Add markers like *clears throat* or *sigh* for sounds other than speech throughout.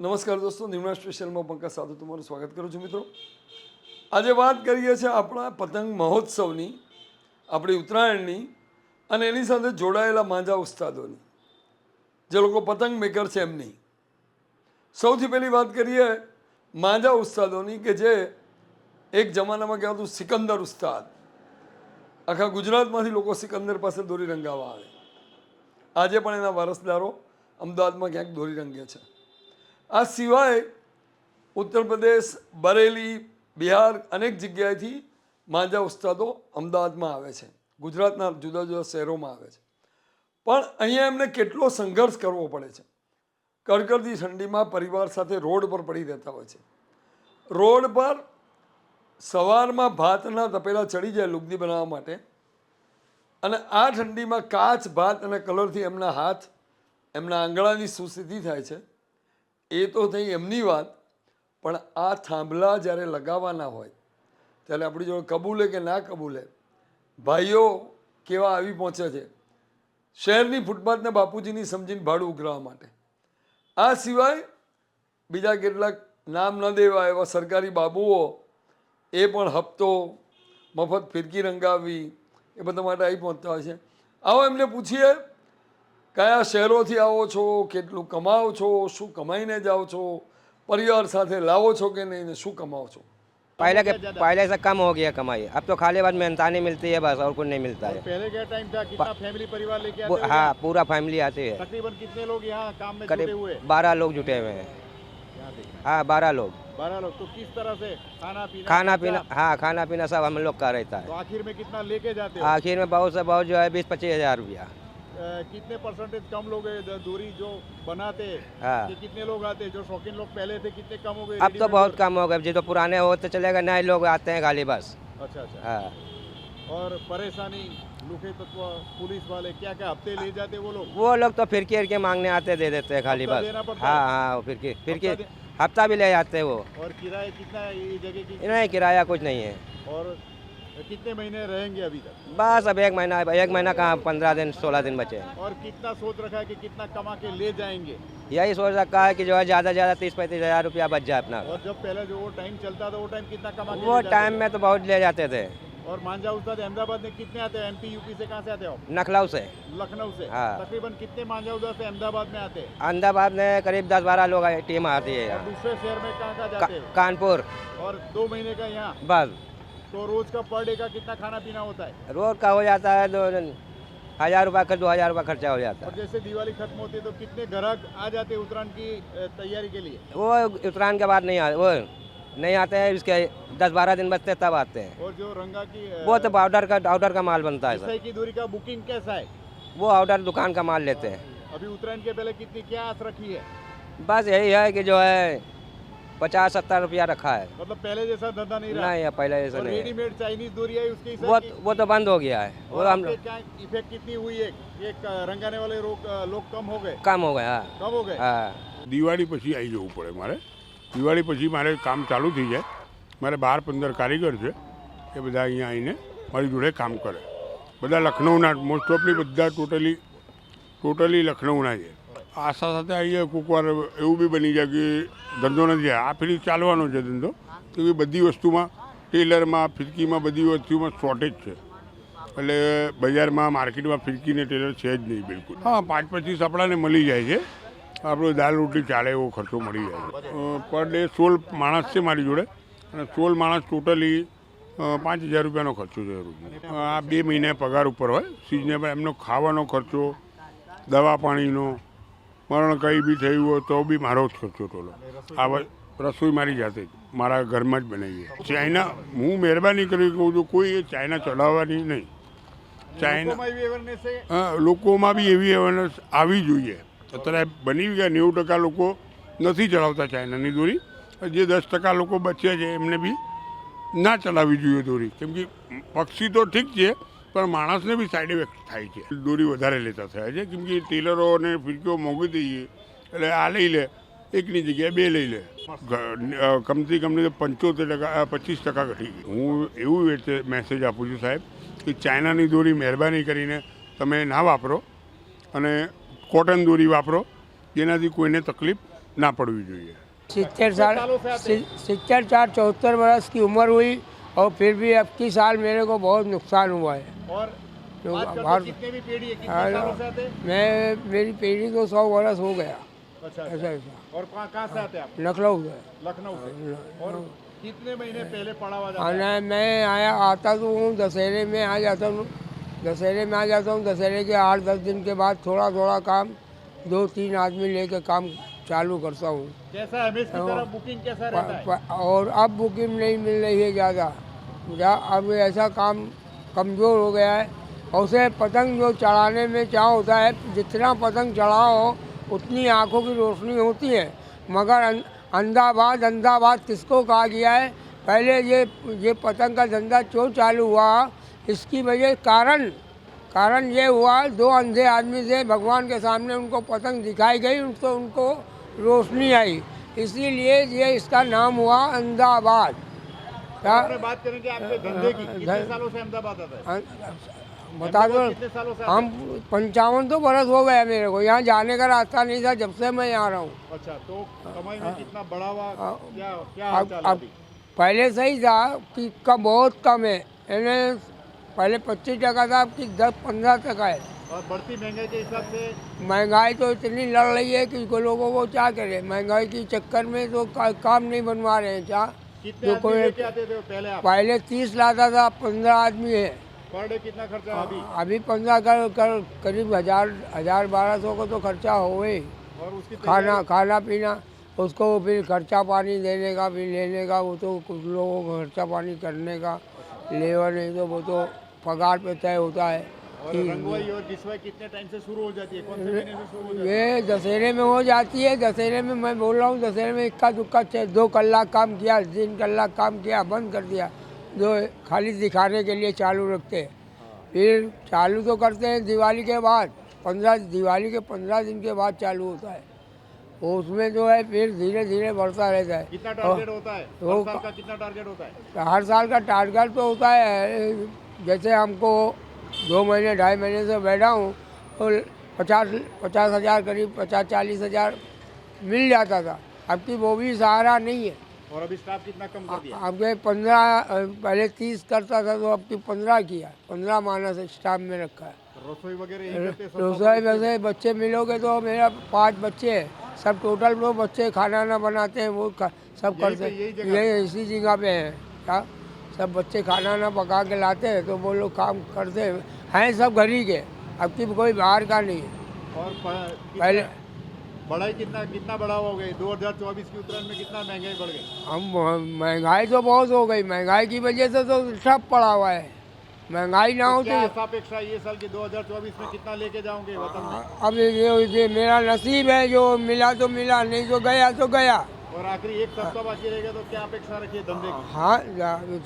નમસ્કાર દોસ્તો નિમણા સ્પેશિયલમાં પંકજ સાધુ તમારું સ્વાગત કરું છું મિત્રો. આજે વાત કરીએ છીએ આપણા પતંગ મહોત્સવની, આપણી ઉત્તરાયણની અને એની સાથે જોડાયેલા માંજા ઉસ્તાદોની. જે લોકો પતંગ મેકર છે એમની. સૌથી પહેલી વાત કરીએ માંજા ઉસ્તાદોની કે જે એક જમાનામાં કહેવાતું સિકંદર ઉસ્તાદ. આખા ગુજરાતમાંથી લોકો સિકંદર પાસે દોરી રંગાવા આવે. આજે પણ એના વારસદારો અમદાવાદમાં ક્યાંક દોરી રંગે છે. આ સિવાય ઉત્તર પ્રદેશ, બરેલી, બિહાર અનેક જગ્યાએથી માંજા ઉસ્તાદો અમદાવાદમાં આવે છે. ગુજરાતના જુદા જુદા શહેરોમાં આવે છે. પણ અહીંયા એમને કેટલો સંઘર્ષ કરવો પડે છે. કડકડતી ઠંડીમાં પરિવાર સાથે રોડ પર પડી રહેતા હોય છે. રોડ પર સવારમાં ભાતના તપેલા ચડી જાય લુગદી બનાવવા માટે અને આ ઠંડીમાં કાચ, ભાત અને કલરથી એમના હાથ, એમના આંગળાની સુસ્થિતિ થાય છે. એ તો થઈ એમની વાત, પણ આ થાંભલા જ્યારે લગાવવાના હોય, ત્યારે આપણી જોડે કબૂલે કે ના કબૂલે, ભાઈઓ કેવા આવી પહોંચે છે. શહેરની ફૂટપાથને બાપુજીની સમજીને ભાડું ઉઘરાવવા માટે. આ સિવાય બીજા કેટલાક નામ ન દેવા એવા સરકારી બાબુઓ, એ પણ હપ્તો, મફત ફિરકી રંગાવવી, એ બધા માટે આવી પહોંચતા હોય છે. આવો એમને પૂછીએ કયા શહેરોથી આવો છો કેટલું કમાઓ છો શું કમાઈને જાઓ છો પરિવાર સાથે લાવો છો કે નહીં ને શું કમાઓ છો पहले के पहले से कम हो गया कमाई अब तो खाली बाद मेहनतानी मिलती है बस और कुछ नहीं मिलता है पहले क्या टाइम था कितना फैमिली परिवार लेके आते पू- हो हाँ पूरा फैमिली आती है तकरीबन कितने लोग यहाँ काम में जुटे करीब हुए बारह लोग जुटे हुए हैं यहाँ देखिए हाँ बारह लोग बारह लोग तो किस तरह से खाना पीना खाना खर्चा? पीना हाँ खाना पीना सब हम लोग का रहता तो है आखिर में कितना लेके जाते हो आखिर में बहुत से बहुत जो है बीस पच्चीस हजार रुपया अ, कितने परसेंटेज कम लोग दूरी जो बनाते हाँ? कि कितने लोग आते जो शौकीन लोग पहले थे कितने कम हो गए? अब तो बहुत कम हो गए। जी तो पुराने होते चलेगा नए लोग आते हैं खाली बस अच्छा अच्छा। हाँ। और परेशानी लुखे तत्व पुलिस वाले क्या क्या हफ़्ते ले जाते वो लोग? वो लोग तो फिरकी फिरकी मांगने आते दे देते हैं खाली बस हाँ? हाँ फिरकी फिरकी हफ़्ता हफ़्ता भी ले जाते हैं वो। और किराया कितना है ये जगह की? नहीं किराया कुछ नहीं है। और कितने महीने रहेंगे अभी तक? बस अब एक महीना एक महीना कहाँ पंद्रह दिन सोलह दिन बचे। हैं और कितना सोच रखा है कि कितना कमा के ले जाएँगे? यही सोच रखा है कि जो है ज़्यादा ज़्यादा तीस पैंतीस हज़ार रुपया बच जाए अपना। और जब पहले जो वो टाइम चलता था वो टाइम कितना कमा के वो टाइम में तो बहुत ले जाते थे? और मांझा उस्ताद अहमदाबाद में कितने आते हैं? एमपी यूपी से कहाँ से आते हो नखलऊ से। लखनऊ से? हाँ। तकरीबन कितने मांझा उस्ताद से अहमदाबाद में आते हैं? अहमदाबाद में करीब दस बारह लोग टीम आती है दूसरे शहर में कहाँ कहाँ जाते हो? कानपुर। और दो महीने का यहाँ? बस। तो रोज का पर डे का कितना खाना पीना होता है? रोज का हो जाता है दो हज़ार रुपये का दो हज़ार रुपये खर्चा हो जाता है। जैसे दिवाली खत्म होती है तो कितने ग्राहक आ जाते हैं उत्तरायण की तैयारी के लिए? वो उत्तरायण के बाद नहीं आते वो नहीं आते हैं इसके दस बारह दिन बचते तब आते हैं। और जो रंगा की वो तो पाउडर का पाउडर का माल बनता है की दूरी का बुकिंग कैसा है? वो ऑर्डर दुकान का माल लेते हैं। अभी उत्तरायण के पहले कितनी क्या आस रखी है? बस यही है कि जो है पचास सत्तर रुपया रखा है मतलब पहले जैसा धंधा नहीं रहा नहीं है पहले ऐसा और नहीं है रेडीमेड चाइनीज दूरी है उसके वो हिसाब की वो तो बंद हो गया है वो और हम आपके क्या इफेक्ट कितनी हुई है एक अ, रंगाने वाले लोग अ, लोग कम हो गए कम हो गया कम हो गए हाँ દિવાળી પછી આવી જવું પડે મારે દિવાળી પછી મારે કામ ચાલુ થઈ જાય મારે બાર પંદર કારીગર છે એ બધા અહીંયા આવીને મારી જોડે કામ કરે બધા લખનઉના મોસ્ટ ઓફલી બધા ટોટલી ટોટલી લખનઉના છે આશા સાથે આવીએ કોઈક વાર એવું બી બની જાય કે ધંધો નથી, આ ફરી ચાલવાનો છે ધંધો. તો એ બધી વસ્તુમાં, ટેલરમાં, ફિરકીમાં બધી વસ્તુમાં શોર્ટેજ છે. એટલે બજારમાં, માર્કેટમાં ફિરકીને ટેલર છે જ નહીં બિલકુલ. હા, પાંચ પચીસ આપણાને મળી જાય છે. આપણો દાલ રોટી ચાલે એવો ખર્ચો મળી જાય છે. પર ડે સોળ માણસ છે મારી જોડે. અને સોળ માણસ ટોટલી પાંચ હજાર રૂપિયાનો ખર્ચો છે રોજનો. આ બે મહિને પગાર ઉપર હોય. સિઝનેબલ એમનો ખાવાનો ખર્ચો, દવા પાણીનો મરણ કંઈ બી થયું હોય તો બી મારો જ ખર્ચો ટોલો. આ રસોઈ મારી જાતે જ. મારા ઘરમાં જ બનાવીએ. ચાઇના હું મહેરબાની કરી કહું છું કોઈ એ ચાઇના ચડાવવાની નહીં. ચાઇના હા, લોકોમાં બી એવી અવેરનેસ આવી જોઈએ. અત્યારે બની ગયા નેવું ટકા લોકો નથી ચલાવતા ચાઇનાની દોરી. જે દસ ટકા લોકો બચ્યા છે એમને બી ના ચલાવવી જોઈએ દોરી. કેમ કે પક્ષી તો ઠીક છે પણ માણસને બી સાઈડ ઇફેક્ટ થાય છે. દોરી વધારે લેતા થયા છે. કેમકે ટેલરો અને ફિરકીઓ મોંઘી થઈ ગઈ. એટલે આ લઈ લે, એકની જગ્યાએ બે લઈ લે. કમથી કમ પંચોતેર ટકા પચીસ ટકા ઘટી ગઈ. હું એવું મેસેજ આપું છું સાહેબ કે ચાઇનાની દોરી મહેરબાની કરીને તમે ના વાપરો અને કોટન દોરી વાપરો, જેનાથી કોઈને તકલીફ ના પડવી જોઈએ. સિત્તેર સાલ સિત્તેર ચાર, ચોહત્તર વર્ષથી ઉંમર હોય और फिर भी अब की साल मेरे को बहुत नुकसान हुआ है। और तो बात बाहर- कितने भी पीढ़ी है कितने हाँ, सालों से आते मैं मेरी पीढ़ी को सौ बरस हो गया। अच्छा ऐसा अच्छा। ऐसा और कहाँ कहाँ से आते हैं आप? लखनऊ से। लखनऊ से। और कितने महीने पहले पढ़ावा जाता है मैं आया आता तो हूँ दशहरे में आ जाता हूँ। दशहरे में आ जाता हूँ दशहरे के आठ दस दिन के बाद थोड़ा थोड़ा काम दो तीन आदमी लेके काम चालू करता हूँ। कैसा है? तरह बुकिंग कैसा रहता है? प- प- और अब बुकिंग नहीं मिल रही है ज़्यादा। अब ऐसा काम कमज़ोर हो गया है। और उसे पतंग जो चढ़ाने में क्या होता है जितना पतंग चढ़ाओ उतनी आँखों की रोशनी होती है। मगर अं- अंधाबाद अंधाबाद किसको कहा गया है? पहले ये ये पतंग का धंधा क्यों चालू हुआ? इसकी वजह कारण कारण ये हुआ दो अंधे आदमी से भगवान के सामने उनको पतंग दिखाई गई उनको उनको रोशनी आई। इसीलिए ये इसका नाम हुआ अंधाबाद क्या बात करेंगे आपके धंधे की कितने सालों से अहमदाबाद आता है? बता दो। अहमदाबाद से हम पंचावन तो बरस हो गया मेरे को। यहाँ जाने का रास्ता नहीं था जब से मैं यहाँ रहा हूँ। अच्छा तो कमाई में कितना बढ़ावा हाँ। क्या क्या अब अब पहले सही था कि कम बहुत कम है। यानी पहले पच्चीस टका था अब कि दस पंद्रह टका है। और बढ़ती महँगाई के हिसाब से महँगाई तो इतनी लड़ रही है कि लोगों को क्या करे? महँगाई के चक्कर में तो का, काम नहीं बनवा रहे हैं क्या? कितने जो कोई पहले आप? पहले तीस लाता था पंद्रह आदमी है। पर डे कितना खर्चा है अभी? अभी पंद्रह कर, कर करीब हज़ार हज़ार बारह सौ का तो खर्चा हो ही और उसकी खाना खाना पीना उसको फिर खर्चा पानी देने का फिर लेने का वो तो कुछ लोगों को खर्चा पानी करने का। लेबर नहीं तो वो तो पगार पे तय होता है। और रंगवाई और घिसवाई कितने टाइम से शुरू हो जाती है? कौन से महीने से शुरू हो जाती ये दशहरे में हो जाती है। दशहरे में मैं बोल रहा हूँ दशहरे में इक्का दुक्का दो कलाक काम किया तीन कलाक काम किया बंद कर दिया। जो खाली दिखाने के लिए चालू रखते हैं। फिर चालू तो करते हैं दिवाली के बाद पंद्रह दिवाली के पंद्रह दिन के बाद चालू होता है। उसमें जो है फिर धीरे धीरे बढ़ता रहता है। कितना टारगेट होता है? हर साल का कितना टारगेट होता है? हर साल का टारगेट तो होता है जैसे हमको दो महीने ढाई महीने से बैठा हूँ तो पचास पचास हज़ार करीब पचास चालीस हज़ार मिल जाता था। अब की वो भी सहारा नहीं है। और अभी स्टाफ कितना कम कर दिया? अब के पंद्रह पहले तीस करता था तो अब की पंद्रह किया पंद्रह मानस स्टाफ में रखा है। रसोई वगैरह रसोई वैसे बच्चे मिलोगे तो मेरा पाँच बच्चे हैं। सब टोटल वो बच्चे खाना ना बनाते हैं वो सब करते हैं। यही ये इसी जगह पे हैं। क्या? सब बच्चे खाना ना पका के लाते हैं तो वो लोग काम करते हैं। हैं सब घर ही के अब की कोई बाहर का नहीं। है और पहले बढ़ाई कितना कितना बढ़ावा हो गई? 2024 की उत्तरायण में कितना महँगाई बढ़ गई? हम महँगाई तो बहुत हो गई। महँगाई की वजह से तो ठप पड़ा हुआ है। महँगाई ना हो तो अपेक्षा ये साल की 2024 में कितना लेके जाओगे वतन में? अब ये ये मेरा नसीब है जो मिला तो मिला नहीं तो गया तो गया। और आखिरी एक सप्ताह बाकी रहेगा तो क्या अपेक्षा रखिए धंधे हाँ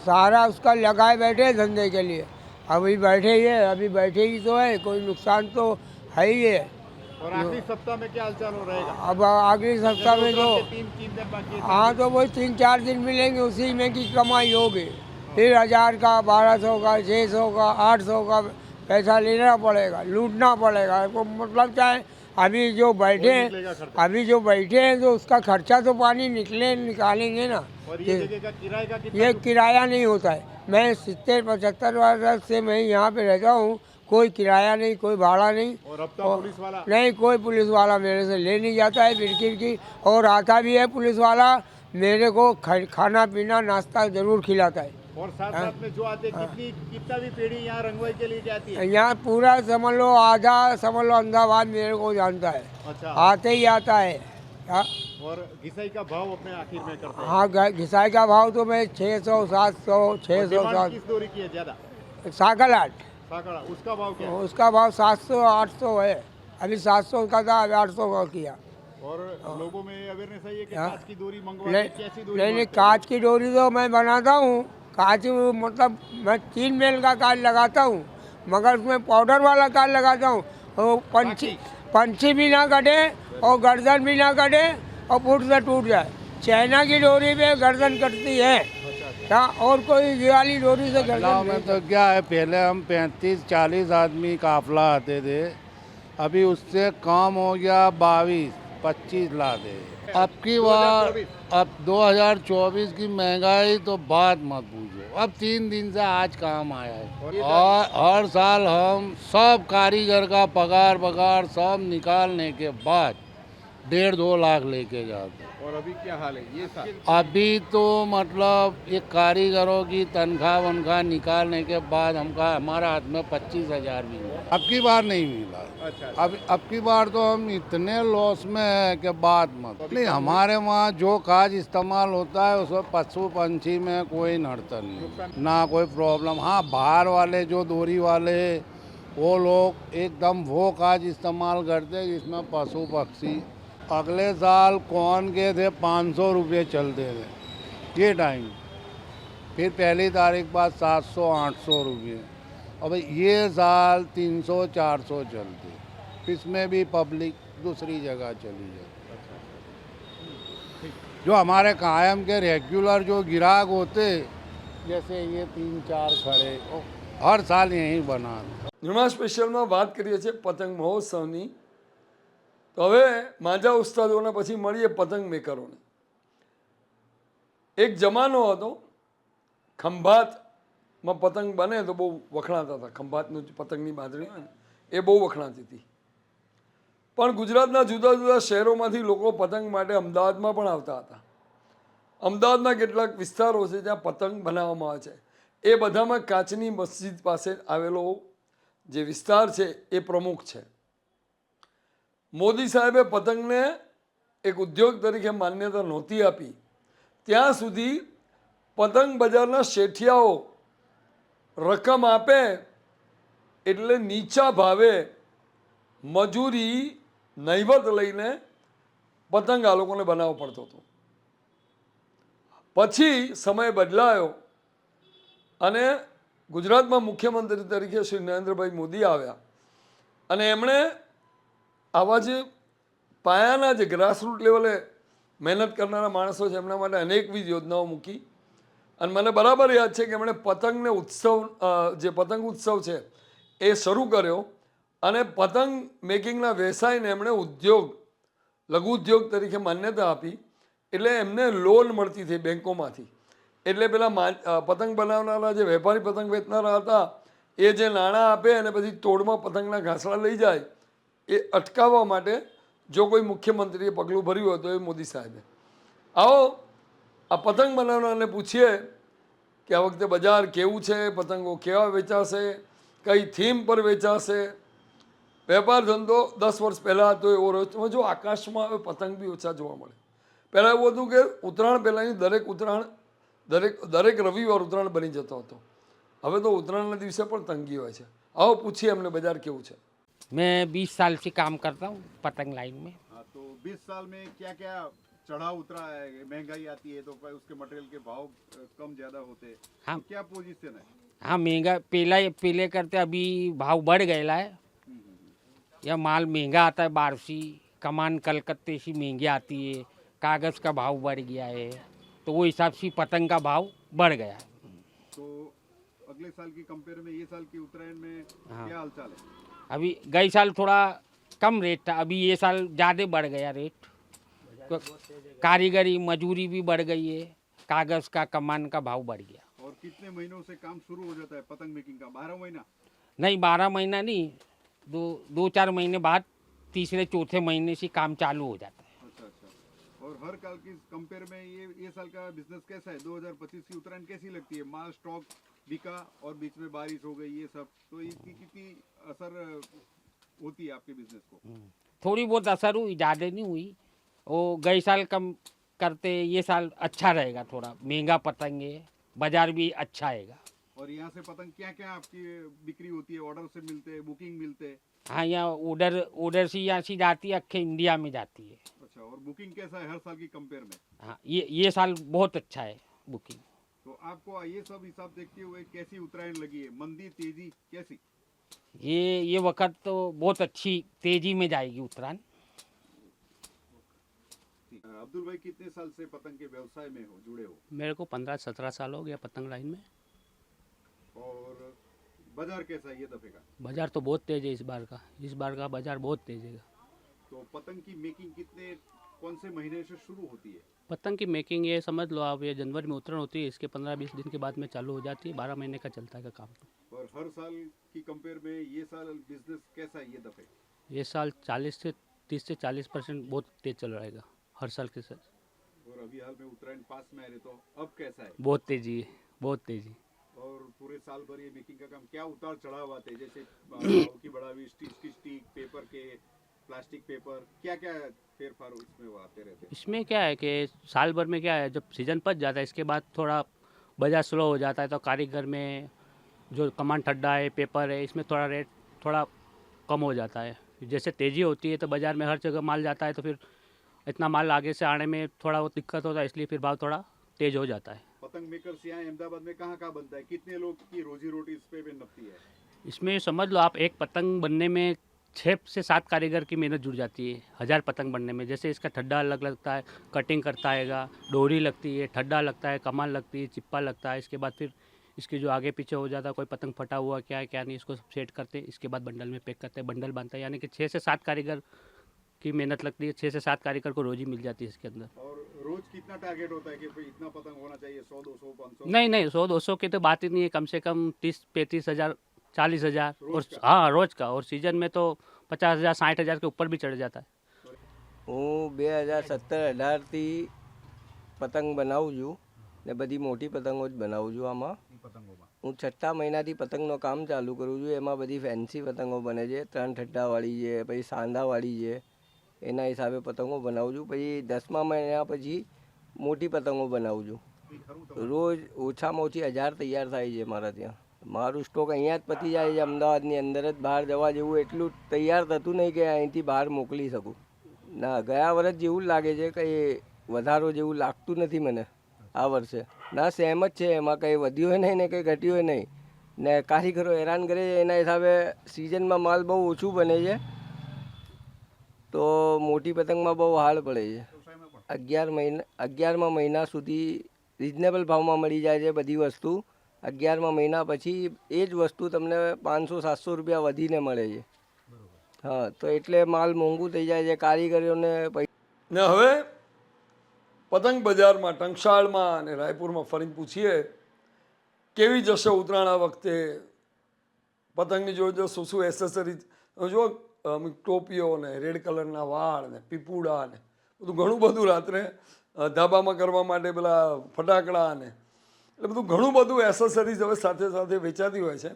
सारा उसका लगाए बैठे धंधे के लिए। अभी बैठे ही है अभी बैठे ही तो है कोई नुकसान तो है ही है। और आखिरी सप्ताह में क्या हालचाल हो रहेगा? अब अगले सप्ताह में तो है। तो वही तीन चार दिन मिलेंगे उसी में की कमाई होगी। फिर हज़ार का बारह सौ का छः सौ का आठ सौ का पैसा लेना पड़ेगा लूटना पड़ेगा। मतलब क्या है? अभी जो बैठे हैं अभी जो बैठे हैं तो उसका खर्चा तो पानी निकले निकालेंगे ना। और ये का किराए का ये किराया नहीं होता है। मैं सितर पचहत्तर वर्ष से मैं यहाँ पे रहता हूँ। कोई किराया नहीं कोई भाड़ा नहीं। और अब तो पुलिस वाला नहीं कोई पुलिस वाला मेरे से ले नहीं जाता है बिल्किर की और आता भी है पुलिस वाला मेरे को खाना पीना नाश्ता ज़रूर खिलाता है। और साथ साथ में जो आते हैं, कितनी कितना भी पीढ़ी यहाँ रंगवाई के लिए जाती है। यहाँ पूरा समझ लो आधा समझ लो अहमदाबाद मेरे को जानता है। अच्छा। आते ही आता है। हाँ। और घिसाई का भाव अपने आखिर में करते हैं। हाँ घिसाई का भाव तो मैं छः सौ सात सौ छः सौ सात दूरी की है ज़्यादा? साकल आठ उसका भाव क्या उसका भाव सात सौ आठ सौ है। अभी सात सौ का था अभी आठ सौ का किया। और लोगों में अवेयरनेस है कि हाँ। कांच की दूरी मंगवा के नहीं कैसी नहीं नहीं कांच की डोरी तो मैं बनाता हूँ। कांच मतलब मैं तीन मेल का कांच लगाता हूँ मगर उसमें पाउडर वाला कांच लगाता हूँ वो पंछी पंछी भी ना कटे और गर्दन भी ना कटे और फुट से टूट जाए। चाइना की डोरी पे गर्दन कटती है क्या और कोई ये वाली डोरी से गर्दन में तो क्या है पहले हम पैंतीस चालीस आदमी काफला आते थे अभी उससे कम हो गया बाईस पच्चीस ला दे अब की बार अब 2024 की महँगाई तो बात मत पूछो। अब तीन दिन से आज काम आया है। और हर साल हम सब कारीगर का पगार पगार सब निकालने के बाद डेढ़ दो लाख लेके जाते हैं। और अभी क्या हाल है? ये साल अभी तो मतलब ये कारीगरों की तनख्वाह वनख्वाह निकालने के बाद हमका हमारा हाथ में पच्चीस हज़ार भी मिला अब की बार नहीं मिला। अच्छा अब अब की बार तो हम इतने लॉस में है कि बात मत। नहीं हमारे वहाँ जो काज इस्तेमाल होता है उसमें पशु पंछी में कोई नड़तन नहीं। ना कोई प्रॉब्लम हाँ बाहर वाले जो दूरी वाले वो लोग एकदम वो काज इस्तेमाल करते हैं जिसमें पशु पक्षी अगले साल कौन के थे पाँच सौ रुपये चलते थे। ये टाइम फिर पहली तारीख बाद सात सौ आठ सौ रुपये। अब ये साल तीन सौ चार सौ चलते इसमें भी पब्लिक दूसरी जगह चली जाए जो हमारे कायम के रेगुलर जो गिराहक होते जैसे ये तीन चार खड़े वो हर साल यहीं बना નિર્મા સ્પેશિયલમાં વાત કરીએ છીએ પતંગ મહોત્સવની તો હવે માંજા ઉસ્તાદોને પછી મળીએ પતંગ મેકરોને એક જમાનો હતો ખંભાતમાં પતંગ બને તો બહુ વખણાતા હતા. ખંભાતનું પતંગની બાંધણી હોય ને, એ બહુ વખણાતી હતી. પણ ગુજરાતના જુદા જુદા શહેરોમાંથી લોકો પતંગ માટે અમદાવાદમાં પણ આવતા હતા. અમદાવાદના કેટલાક વિસ્તારો છે જ્યાં પતંગ બનાવવામાં આવે છે. એ બધામાં કાચની મસ્જિદ પાસે આવેલો જે વિસ્તાર છે એ પ્રમુખ છે. મોદી સાહેબે પતંગને એક ઉદ્યોગ તરીકે માન્યતા નહોતી આપી. ત્યાં સુધી પતંગ બજારના શેઠિયાઓ રકમ આપે એટલે નીચા ભાવે મજૂરી નહીવત લઈને પતંગ આ લોકોને બનાવવો પડતો હતો. પછી સમય બદલાયો અને ગુજરાતમાં મુખ્યમંત્રી તરીકે શ્રી નરેન્દ્રભાઈ મોદી આવ્યા અને એમણે આવા જે પાયાના જે ગ્રાસરૂટ લેવલે મહેનત કરનારા માણસો છે એમના માટે અનેકવિધ યોજનાઓ મૂકી. અને મને બરાબર યાદ છે કે એમણે પતંગને ઉત્સવ જે પતંગ ઉત્સવ છે, એ શરૂ કર્યો અને પતંગ મેકિંગના વ્યવસાયને એમણે ઉદ્યોગ, લઘુ ઉદ્યોગ તરીકે માન્યતા આપી એટલે એમને લોન મળતી હતી બેંકોમાંથી. એટલે પેલા પતંગ બનાવનારા, જે વેપારી પતંગ વેચનારા હતા, એ જે નાણાં આપે અને પછી તોડમાં પતંગના ઘાસડા લઈ જાય, એ અટકાવવા માટે જો કોઈ મુખ્યમંત્રીએ પગલું ભર્યું હોય તો એ મોદી સાહેબે. આવો આ પતંગ બનાવનારને પૂછીએ કે આ વખતે બજાર કેવું છે પતંગો કેવા વેચાશે કઈ થીમ પર વેચાશે. વેપાર ધંધો દસ વર્ષ પહેલાં હતો એવો રહ્યો જો આકાશમાં હવે પતંગ બી ઓછા જોવા મળે. પહેલાં એવું હતું કે ઉત્તરાયણ પહેલાંની દરેક ઉત્તરાયણ દરેક દરેક રવિવાર ઉત્તરાયણ બની જતો હતો. હવે તો ઉત્તરાયણના દિવસે પણ તંગી હોય છે. આવો પૂછીએ એમને બજાર કેવું છે. મેં બીસ સાલથી કામ કરતા હું પતંગ લાઈનમાં. તો બીસ સાલ મેં ક્યાં ક્યાં चढ़ाव उतरा है महँगाई आती है तो उसके मटेरियल के भाव कम ज़्यादा होते हैं। हाँ। तो क्या पोजीशन है? हाँ महँगा पहला पहले करते अभी भाव बढ़ गया है। यह माल महँगा आता है बाहर से कमान कलकत्ते से महँगी आती है कागज़ का भाव बढ़ गया है तो वो हिसाब से पतंग का भाव बढ़ गया है। तो अगले साल की कंपेयर में ये साल की उत्तरायण में हाँ। क्या हालचाल है? अभी गई साल थोड़ा कम रेट था अभी ये साल ज़्यादा बढ़ गया रेट तो कारीगरी मजूरी भी बढ़ गई है। कागज़ का कमान का भाव बढ़ गया। और कितने महीनों से काम शुरू हो जाता है पतंग मेकिंग का? बारह महीना? नहीं बारह महीना नहीं दो दो चार महीने बाद तीसरे चौथे महीने से काम चालू हो जाता है। अच्छा अच्छा। और हर साल की कंपेयर में ये ये साल का बिज़नेस कैसा है? 2025 की उत्तरायण कैसी लगती है? माल स्टॉक बिका और बीच में बारिश हो गई ये सब। तो इसकी कितनी असर होती है आपके बिज़नेस को? थोड़ी बहुत असर हुई ज़्यादा नहीं हुई। वो गए साल कम करते ये साल अच्छा रहेगा थोड़ा। महँगा पतंग है बाज़ार भी अच्छा आएगा। और यहाँ से पतंग क्या क्या आपकी बिक्री होती है? ऑर्डर से मिलते हैं बुकिंग मिलते हैं? हाँ यहाँ ऑर्डर ऑर्डर से यहाँ से जाती है अखे इंडिया में जाती है। अच्छा और बुकिंग कैसा है हर साल की कंपेयर में? हाँ ये ये साल बहुत अच्छा है बुकिंग। तो आपको ये सब हिसाब देखते हुए कैसी उत्तरायण लगी है? मंदी तेज़ी कैसी? ये ये वक्त तो बहुत अच्छी तेज़ी में जाएगी उत्तरायण। अब्दुल भाई कितने साल से पतंग के व्यवसाय में हो जुड़े हो? मेरे को पंद्रह सत्रह साल हो गया पतंग लाइन में। और बाज़ार कैसा है ये दफे का? बाज़ार तो बहुत तेज है इस बार का। इस बार का बाज़ार बहुत तेज है। तो पतंग की मेकिंग कितने कौन से महीने से शुरू होती है? पतंग की मेकिंग ये समझ लो आप ये जनवरी में उतरण होती है इसके पंद्रह बीस दिन के बाद में चालू हो जाती है बारह महीने का चलता है का काम। और हर साल की कंपेयर में ये साल बिज़नेस कैसा है ये दफे? ये साल चालीस से तीस से चालीस परसेंट बहुत तेज चल रहेगा हर साल के साथ। और अभी हाल में उत्तरायण पास में आ रहे तो अब कैसा है? बहुत तेज़ी है बहुत तेज़ी। और पूरे साल भर ये मेकिंग का काम क्या उतार चढ़ाव आते हैं? जैसे *clears throat* की बढ़ावी स्टिच की स्टिक पेपर के प्लास्टिक पेपर क्या क्या फेरफार इसमें वो आते रहते हैं? इसमें क्या है कि साल भर में क्या है जब सीज़न पच जाता है इसके बाद थोड़ा बाज़ार स्लो हो जाता है तो कारीगर में जो कमान ठड्डा है पेपर है इसमें थोड़ा रेट थोड़ा कम हो जाता है। जैसे तेज़ी होती है तो बाज़ार में हर जगह माल जाता है तो फिर इतना माल आगे से आने में थोड़ा वो दिक्कत होता है इसलिए फिर भाव थोड़ा तेज़ हो जाता है। पतंग मेकर्स यहाँ अहमदाबाद में कहाँ कहाँ बनता है? कितने लोग की रोजी रोटी इस पे भी नपती है? इसमें समझ लो आप एक पतंग बनने में छः से सात कारीगर की मेहनत जुड़ जाती है हज़ार पतंग बनने में। जैसे इसका ठड्डा अलग लगता है कटिंग करता हैगा डोरी लगती है ठड्डा लगता है कमाल लगती है चिप्पा लगता है इसके बाद फिर इसके जो आगे पीछे हो जाता है कोई पतंग फटा हुआ क्या है क्या नहीं इसको सेट करते हैं इसके बाद बंडल में पैक करते हैं। बंडल बनता है यानी कि छः से सात कारीगर की मेहनत लगती है छः से सात कारीगर को रोज़ ही मिल जाती है इसके अंदर और रोज कितना टारगेट होता है कि भाई इतना पतंग होना चाहिए सौ दो सौ पाँच सौ नहीं नहीं सौ दो सौ की तो बात ही नहीं है कम से कम तीस पैंतीस हज़ार चालीस हज़ार और रोज़ हाँ रोज़ का और सीजन में तो पचास हज़ार साठ हज़ार के ऊपर भी चढ़ जाता है હું બે હજાર સત્તર અઢારથી પતંગ બનાવું છું ને બધી મોટી પતંગો જ બનાવું છું આમાં હું છઠ્ઠા મહિનાથી પતંગનું કામ ચાલુ કરું છું એમાં બધી ફેન્સી પતંગો બને છે ત્રણ ઠઠ્ઠાવાળી છે પછી સાંધાવાળી છે એના હિસાબે પતંગો બનાવું છું. પછી દસમા મહિના પછી મોટી પતંગો બનાવું છું. રોજ ઓછામાં ઓછી હજાર તૈયાર થાય છે મારા ત્યાં. મારું સ્ટોક અહીંયા જ પતી જાય છે. અમદાવાદની અંદર જ બહાર જવા જેવું એટલું તૈયાર થતું નહીં કે અહીંથી બહાર મોકલી શકું. ના, ગયા વર્ષ જેવું લાગે છે. કંઈ વધારો જેવું લાગતું નથી મને આ વર્ષે. ના સેમ જ છે. એમાં કંઈ વધ્યું હોય નહીં ને કંઈ ઘટ્યું હોય નહીં. ને કારીગરો હેરાન કરે છે. એના હિસાબે સિઝનમાં માલ બહુ ઓછું બને છે. તો મોટી પતંગમાં બહુ હાડ પડે છે. અગિયાર મહિના, અગિયારમાં મહિના સુધી રિઝનેબલ ભાવમાં મળી જાય છે બધી વસ્તુ. અગિયારમાં મહિના પછી એ જ વસ્તુ તમને પાંચસો, સાતસો રૂપિયા વધીને મળે છે. હા, તો એટલે માલ મોંઘું થઈ જાય છે, કારીગરોને ને હવે પતંગ બજારમાં, ટંકશાળમાં અને રાયપુરમાં ફરીને પૂછીએ, કેવી જશે ઉત્તરાયણ આ વખતે? પતંગની જોડે શું શું એસેસરીઝ જો અમુક ટોપીઓ ને રેડ કલરના વાળ ને પીપુડા ને બધું ઘણું બધું રાત્રે ધાબામાં કરવા માટે પેલા ફટાકડા ને એટલે બધું ઘણું બધું એસેસરીઝ હવે સાથે સાથે વેચાતી હોય છે.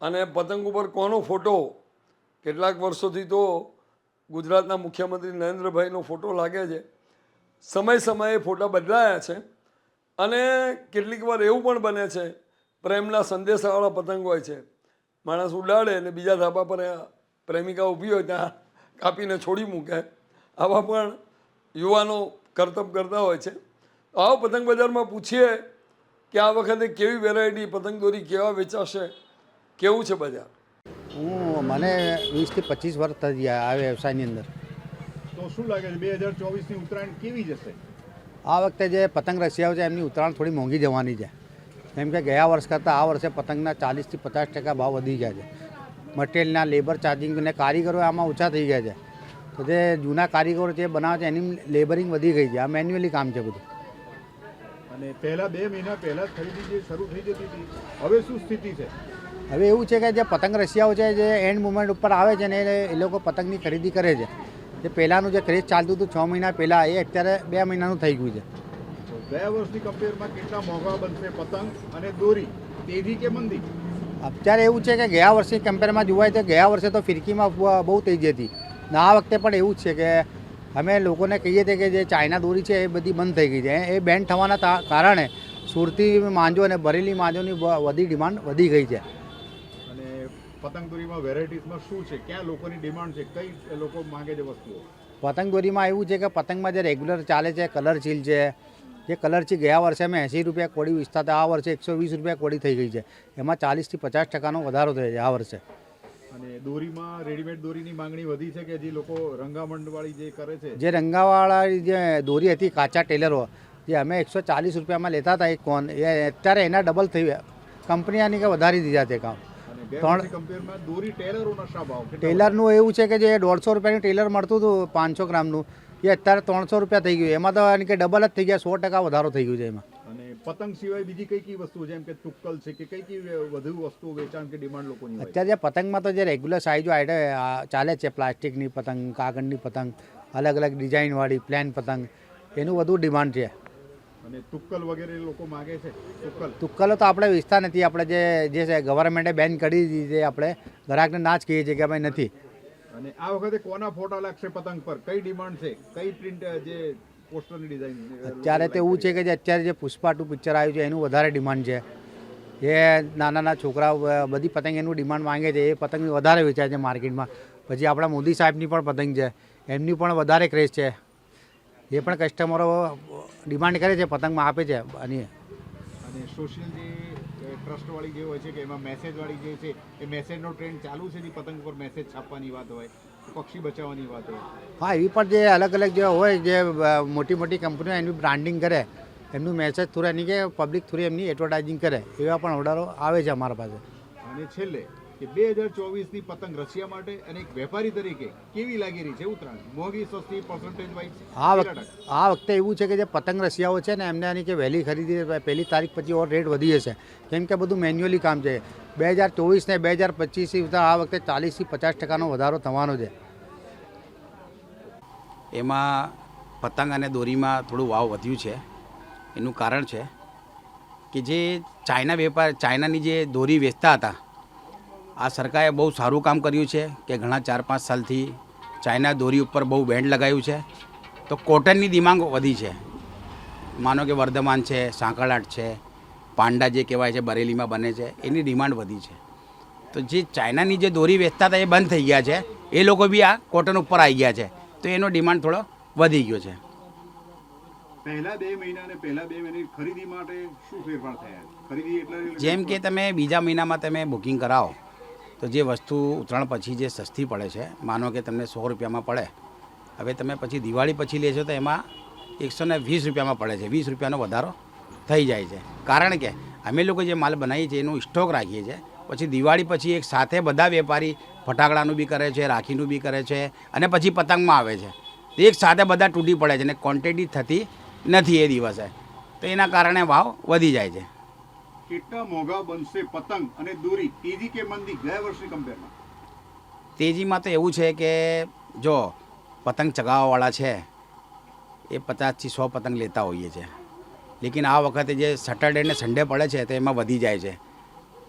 અને પતંગ ઉપર કોનો ફોટો? કેટલાક વર્ષોથી તો ગુજરાતના મુખ્યમંત્રી નરેન્દ્રભાઈનો ફોટો લાગે છે. સમય સમયે ફોટા બદલાયા છે અને કેટલીક વાર એવું પણ બને છે, પ્રેમના સંદેશાવાળા પતંગ હોય છે. માણસ ઉડાડે અને બીજા ધાબા પર પ્રેમિકા ઊભી હોય ત્યાં કાપીને છોડી મૂકે. આવા પણ યુવાનો કરતબ કરતા હોય છે. આવો પતંગ બજારમાં પૂછીએ કે આ વખતે કેવી વેરાયટી પતંગ દોરી કેવા વેચાશે? કેવું છે બજાર? હું મને વીસથી પચીસ વર્ષ થઈ ગયા આ વ્યવસાયની અંદર. તો શું લાગે છે બે હજાર ચોવીસની ઉત્તરાયણ કેવી જશે? આ વખતે જે પતંગ રશિયાઓ છે એમની ઉત્તરાયણ થોડી મોંઘી જવાની છે. કેમ કે ગયા વર્ષ કરતાં આ વર્ષે પતંગના ચાલીસથી પચાસ ટકા ભાવ વધી ગયા છે. મટીરિયલના લેબર ચાર્જિંગ અને કારીગરો આમાં ઓછા થઈ ગયા છે. તો જે જૂના કારીગરો જે બનાવે છે એની લેબરિંગ વધી ગઈ છે. આ મેન્યુઅલી કામ છે બધું. અને પહેલાં બે મહિના પહેલાં ખરીદી જે શરૂ થઈ જતી હતી હવે શું સ્થિતિ છે? હવે એવું છે કે જે પતંગ રશિયાઓ છે જે એન્ડ મુમેન્ટ ઉપર આવે છે ને એ લોકો પતંગની ખરીદી કરે છે. જે પહેલાંનું જે ક્રેઝ ચાલતું હતું છ મહિના પહેલાં એ અત્યારે બે મહિનાનું થઈ ગયું છે. બે ગયા વર્ષની કમ્પેરમાં કેટલા મોંઘા બનશે પતંગ અને દોરી? તેજી કે મંદી? અત્યારે એવું છે કે ગયા વર્ષે કમ્પેરમાં જોવાય તો ગયા વર્ષે તો ફિરકીમાં બહુ થઈ હતી. ને આ વખતે પણ એવું જ છે કે અમે લોકોને કહીએ છીએ કે જે ચાઇના દોરી છે એ બધી બંધ થઈ ગઈ છે. એ બેન થવાના કારણે સુરતી માંજો અને ભરેલી માંજોની વધી ડિમાન્ડ વધી ગઈ છે. અને પતંગ દોરીમાં વેરાયટીઝમાં શું છે? ક્યાં લોકોની ડિમાન્ડ છે? કઈ લોકો માંગે છે વસ્તુઓ? પતંગ દોરીમાં એવું છે કે પતંગમાં જે રેગ્યુલર ચાલે છે કલર ચીલ છે જે કલર છે ગયા વર્ષે અમે એંસી રૂપિયા કોડી વેચતા હતા આ વર્ષે એકસો વીસ રૂપિયા કોડી થઈ ગઈ છે. એમાં ચાલીસથી પચાસ ટકાનો વધારો થયો છે આ વર્ષે. અને દોરીમાં રેડીમેડ દોરીની માંગણી વધી છે કે જે લોકો રંગામંડવાળી જે કરે છે? જે રંગાવાળા જે દોરી હતી કાચા ટેલરો જે અમે એકસો ચાલીસ રૂપિયામાં લેતા હતા એક કોન એ અત્યારે એના ડબલ થઈ કંપની આની કે વધારી દીધા તે કામ. ત્રણ- ટેલરનું એવું છે કે જે દોઢસો રૂપિયાનું ટેલર મળતું હતું પાંચસો ગ્રામનું. એ અત્યારે ત્રણસો રૂપિયા થઈ ગયું. એમાં તો એની કે ડબલ જ થઈ ગયા. સો ટકા વધારો થઈ ગયો છે એમાં. અને પતંગ સિવાય બીજી કઈ કઈ વસ્તુ જેમ કે તુક્કલ છે કે કઈ કઈ વધુ વસ્તુ વેચાણ કે ડિમાન્ડ લોકોની અત્યારે જે પતંગમાં તો જે રેગ્યુલર સાઈઝો આઈટે ચાલે છે પ્લાસ્ટિકની પતંગ કાગળની પતંગ અલગ અલગ ડિઝાઇનવાળી પ્લેન પતંગ એનું વધુ ડિમાન્ડ છે. અને તુક્કલ વગેરે લોકો માગે છે? તુક્કલ. તુક્કલો તો આપણે વેચતા નથી. આપણે જે જે છે ગવર્મેન્ટે બેન કરી દીધી છે આપણે ગ્રાહકને ના જ કહીએ છીએ કે ભાઈ નથી. અને આ વખતે કોના ફોટા લાગશે પતંગ પર? કઈ ડિમાન્ડ છે? કઈ પ્રિન્ટ જે પોસ્ટરની ડિઝાઇન અત્યારે તો એવું છે કે જે અત્યારે જે પુષ્પા ટુ પિક્ચર આવ્યું છે એનું વધારે ડિમાન્ડ છે. એ નાના નાના છોકરાઓ બધી પતંગ એનું ડિમાન્ડ માંગે છે એ પતંગ વધારે વેચાય છે માર્કેટમાં. પછી આપણા મોદી સાહેબની પણ પતંગ છે એમની પણ વધારે ક્રેઝ છે. એ પણ કસ્ટમરો ડિમાન્ડ કરે છે પતંગમાં આપે છે અને અને સોશિયલ જે ટ્રસ્ટ વાળી જે હોય છે કે એમાં મેસેજવાળી જે છે એ મેસેજનો ટ્રેન્ડ ચાલુ છે જે પતંગ પર મેસેજ છાપવાની વાત હોય પક્ષી બચાવવાની વાત હોય. હા એવી પણ જે અલગ અલગ જે હોય જે મોટી મોટી કંપનીઓ એનું બ્રાન્ડિંગ કરે એમનું મેસેજ થ્રુ એની કે પબ્લિક થ્રુ એમની એડવર્ટાઇઝિંગ કરે એવા પણ ઓર્ડરો આવે છે અમારા પાસે. અને છેલ્લે કે બે હજાર ચોવીસની પતંગ રશિયા માટે અને એક વેપારી તરીકે કેવી લાગી રહી છે ઉત્તરાયણ? મોંઘી સસ્તી પર્સન્ટેજ વાઇઝ આ વખતે આ વખતે એવું છે કે જે પતંગ રસિયાઓ છે ને એમને આની કે વહેલી ખરીદી પહેલી તારીખ પછી ઓર રેટ વધી જશે. કેમ કે બધું મેન્યુઅલી કામ છે. બે હજાર ચોવીસ ને બે હજાર પચીસ આ વખતે ચાલીસથી પચાસ ટકાનો વધારો થવાનો છે. એમાં પતંગ અને દોરીમાં થોડું વાવ વધ્યું છે. એનું કારણ છે કે જે ચાઇના વેપાર ચાઇનાની જે દોરી વેચતા હતા આ સરકારે બહુ સારું કામ કર્યું છે કે ઘણા ચાર પાંચ સાલથી ચાઇના દોરી ઉપર બહુ બેન્ડ લગાવ્યું છે. તો કોટનની ડિમાન્ડ વધી છે. માનો કે વર્ધમાન છે સાંકળાટ છે પાંડા જે કહેવાય છે બરેલીમાં બને છે એની ડિમાન્ડ વધી છે. તો જે ચાઇનાની જે દોરી વેચતા હતા એ બંધ થઈ ગયા છે. એ લોકો બી આ કોટન ઉપર આવી ગયા છે. તો એનો ડિમાન્ડ થોડો વધી ગયો છે. પહેલા બે મહિના અને પહેલા બે મહિનાની ખરીદી માટે શું ફેરફાર થયા? ખરીદી એટલે જેમ કે તમે બીજા મહિનામાં તમે બુકિંગ કરાવો. તો જે વસ્તુ ઉત્તરાયણ પછી જે સસ્તી પડે છે, માનો કે તમને સો રૂપિયામાં પડે, હવે તમે પછી દિવાળી પછી લેશો તો એમાં એકસો ને વીસ રૂપિયામાં પડે છે. વીસ રૂપિયાનો વધારો થઈ જાય છે. કારણ કે અમે લોકો જે માલ બનાવીએ છીએ, એનું સ્ટોક રાખીએ છીએ. પછી દિવાળી પછી એક સાથે બધા વેપારી ફટાકડાનું બી કરે છે, રાખીનું બી કરે છે અને પછી પતંગમાં આવે છે. એક સાથે બધા તૂટી પડે છે અને ક્વોન્ટિટી થતી નથી એ દિવસે. તો એના કારણે ભાવ વધી જાય છે. કેટલા મોંઘા બનશે પતંગ અને દોરી? તેજી કે મંદી? ગયા વર્ષની કમ્પેરમાં તેજીમાં તો એવું છે કે જો પતંગ ચગાવવાવાળા છે એ પચાસથી સો પતંગ લેતા હોઈએ છે. લેકિન આ વખતે જે સેટરડે ને સન્ડે પડે છે તો એમાં વધી જાય છે.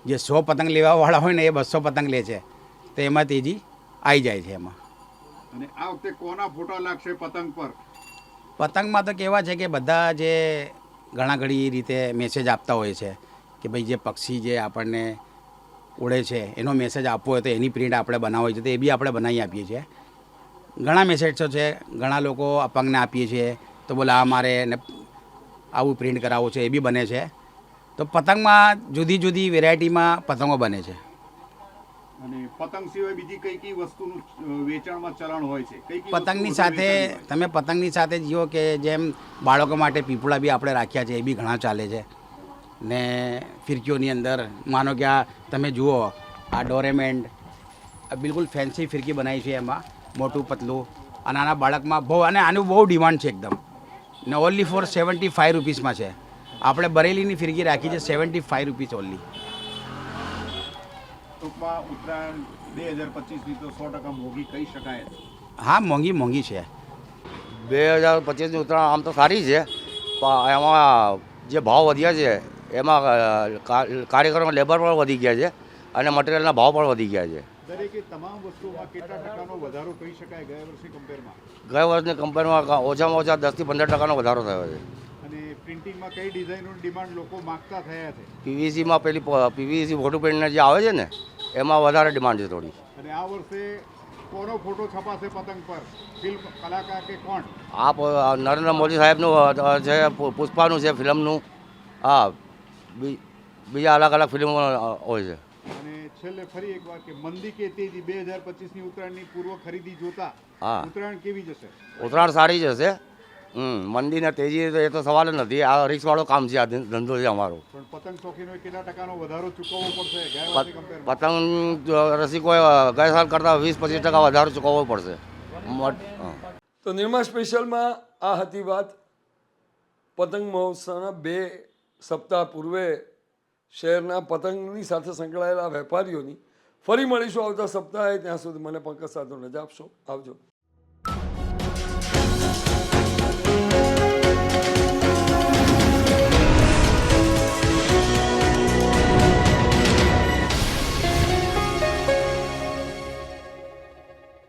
જે સો પતંગ લેવાવાળા હોય ને એ બસો પતંગ લે છે. તો એમાં તેજી આવી જાય છે એમાં. અને આ વખતે કોના ફોટા લાગશે પતંગ પર? પતંગમાં તો કેવા છે કે બધા જે ઘણા ઘણી રીતે મેસેજ આપતા હોય છે. કે ભાઈ જે પક્ષી જે આપણને ઉડે છે એનો મેસેજ આપવો હોય તો એની પ્રિન્ટ આપણે બનાવવી છે તો એ બી આપણે બનાવી આપીએ છીએ. ઘણા મેસેજો છે ઘણા લોકો અપંગને આપીએ છીએ તો બોલે આ મારે એને આવું પ્રિન્ટ કરાવવું છે એ બી બને છે. તો પતંગમાં જુદી જુદી વેરાયટીમાં પતંગો બને છે. અને પતંગ સિવાય બીજી કઈ કઈ વસ્તુનું વેચાણમાં ચલણ હોય છે? પતંગની સાથે તમે પતંગની સાથે જીઓ કે જેમ બાળકો માટે પીપળા બી આપણે રાખ્યા છે એ બી ઘણા ચાલે છે. ને ફિરકીઓની અંદર. માનો કે આ તમે જુઓ આ ડોરેમેન્ટ આ બિલકુલ ફેન્સી ફિરકી બનાવી છે એમાં મોટું પતલું. અને નાના બાળકમાં બહુ અને આનું બહુ ડિમાન્ડ છે એકદમ. ને ઓનલી ફોર સેવન્ટી ફાઈવ રૂપીસમાં છે. આપણે બરેલીની ફિરકી રાખી છે સેવન્ટી ફાઈવ રૂપીસ ઓનલી ટૂંકમાં ઉત્તરાયણ બે હજાર પચીસની તો સો ટકા મોંઘી કહી શકાય. હા મોંઘી મોંઘી છે. બે હજાર પચીસની ઉત્તરાયણ આમ તો સારી છે. પણ એમાં જે ભાવ વધ્યા છે એમાં કાર્યક્રમ લેબર પણ વધી ગયા છે અને મટીરિયલના ભાવ પણ વધી ગયા છે. ગયા વર્ષની કમ્પેરમાં ઓછામાં ઓછા દસથી પંદર ટકાનો વધારો થયો છે. પ્રિન્ટિંગમાં કઈ ડિઝાઇનોની ડિમાન્ડ લોકો માગતા થયા છે? પીવીસીમાં પેલી પીવીસી ફોટો પ્રિન્ટને જે આવે છે ને એમાં વધારે ડિમાન્ડ છે થોડી. અને આ વર્ષે કોનો ફોટો છપાશે પતંગ પર? ફિલ્મ કલાકાર કે કોણ? આ નરેન્દ્ર મોદી સાહેબનું છે પુષ્પાનું છે ફિલ્મનું હા બીજા અલગ અલગ ફિલ્મો હોય છે. અને છેલ્લે ફરી એકવાર કે મંદી કે તેજી બે હજાર પચીસની ઉત્તરાયણની પૂર્વ ખરીદી જોતા હા. ઉત્તરાયણ કેવી જશે? ઉત્તરાયણ સારી જશે હમ મંદી ને તેજી તો એ તો સવાલ નથી. આ રિક્સવાળો કામ છે આ ધંધો છે અમારો. પણ પતંગ શોખીનોએ કેટલા ટકાનો વધારો ચૂકવવો પડશે? પતંગ રસિકોએ ગયા સાલ કરતાં વીસ પચીસ ટકા વધારો ચૂકવવો પડશે. તો નિર્મા સ્પેશિયલમાં આ હતી વાત. પતંગ મહોત્સવના બે સપ્તાહ પૂર્વે શહેરના પતંગની સાથે સંકળાયેલા વેપારીઓની ફરી મળીશું આવતા સપ્તાહે. ત્યાં સુધી મને પંકજ સાધુ રજા આપશો. આવજો.